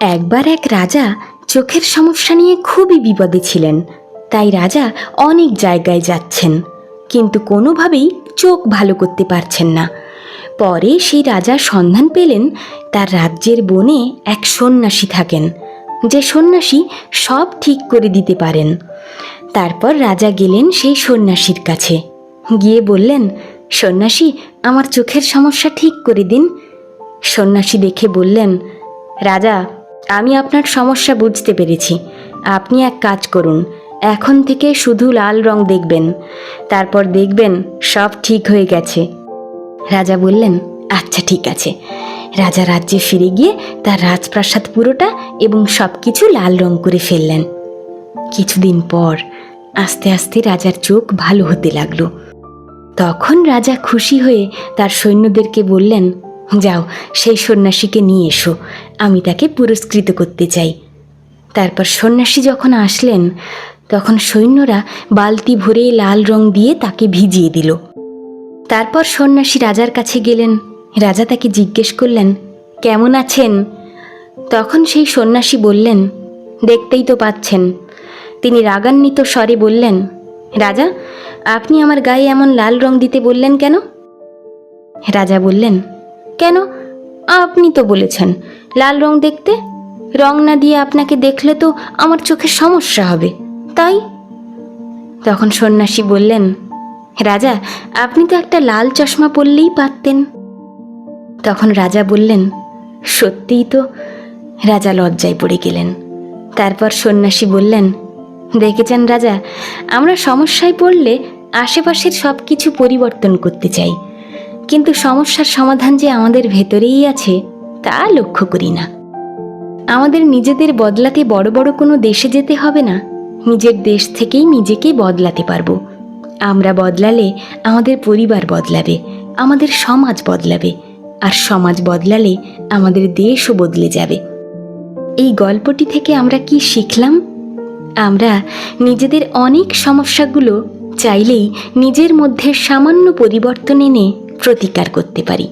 একবার এক রাজা চোখের সমস্যা নিয়ে খুবই বিপদে ছিলেন। তাই রাজা অনেক জায়গায় যাচ্ছেন, কিন্তু কোনোভাবেই চোখ ভালো করতে পারছেন না। পরে সেই রাজার সন্ধান পেলেন, তার রাজ্যের বনে এক সন্ন্যাসী থাকেন, যে সন্ন্যাসী সব ঠিক করে দিতে পারেন। তারপর রাজা গেলেন সেই সন্ন্যাসীর কাছে, গিয়ে বললেন, সন্ন্যাসী, আমার চোখের সমস্যা ঠিক করে দিন। সন্ন্যাসী দেখে বললেন রাজা, আমি আপনার সমস্যা বুঝতে পেরেছি। আপনি এক কাজ করুন, এখন থেকে শুধু লাল রং দেখবেন। তারপর দেখবেন সব ঠিক হয়ে গেছে। রাজা বললেন আচ্ছা ঠিক আছে। রাজা রাজ্যে ফিরে গিয়ে তার রাজপ্রাসাদ পুরোটা এবং সব কিছু লাল রং করে ফেললেন। কিছুদিন পর আস্তে আস্তে রাজার চোখ ভালো হতে লাগল। তখন রাজা খুশি হয়ে তার সৈন্যদেরকে বললেন যাও, সেই সন্ন্যাসীকে নিয়ে এসো। আমি তাকে পুরস্কৃত করতে চাই। তারপর সন্ন্যাসী যখন আসলেন, তখন সৈন্যরা বালতি ভরে লাল রং দিয়ে তাকে ভিজিয়ে দিল। তারপর সন্ন্যাসী রাজার কাছে গেলেন। রাজা তাকে জিজ্ঞেস করলেন, কেমন আছেন? তখন সেই সন্ন্যাসী বললেন, দেখতেই তো পাচ্ছেন। তিনি রাগান্বিত স্বরে বললেন, রাজা, আপনি আমার গায়ে এমন লাল রং দিতে বললেন কেন? রাজা বললেন কেন? আপনি তো বলেছেন, লাল রং দেখতে, রং না দিয়ে আপনাকে দেখলে তো আমার চোখের সমস্যা হবে, তাই? তখন সন্ন্যাসী বললেন, রাজা, আপনি তো একটা লাল চশমা পরলেই পারতেন। তখন রাজা বললেন, সত্যিই তো। রাজা লজ্জায় পড়ে গেলেন। তারপর সন্ন্যাসী বললেন, দেখেছেন রাজা, আমরা সমস্যায় পড়লে আশেপাশের সব কিছু পরিবর্তন করতে চাই। কিন্তু সমস্যার সমাধান যে আমাদের ভেতরেই আছে, তা লক্ষ্য করি না। আমাদের নিজেদের বদলাতে বড় বড় কোনো দেশে যেতে হবে না। নিজের দেশ থেকেই নিজেকে বদলাতে পারব। আমরা বদলালে আমাদের পরিবার বদলাবে, আমাদের সমাজ বদলাবে, আর সমাজ বদলালে আমাদের দেশও বদলে যাবে। এই গল্পটি থেকে আমরা কি শিখলাম? আমরা নিজেদের অনেক সমস্যাগুলো চাইলেই নিজের মধ্যে সামান্য পরিবর্তন এনে প্রতিকার করতে পারি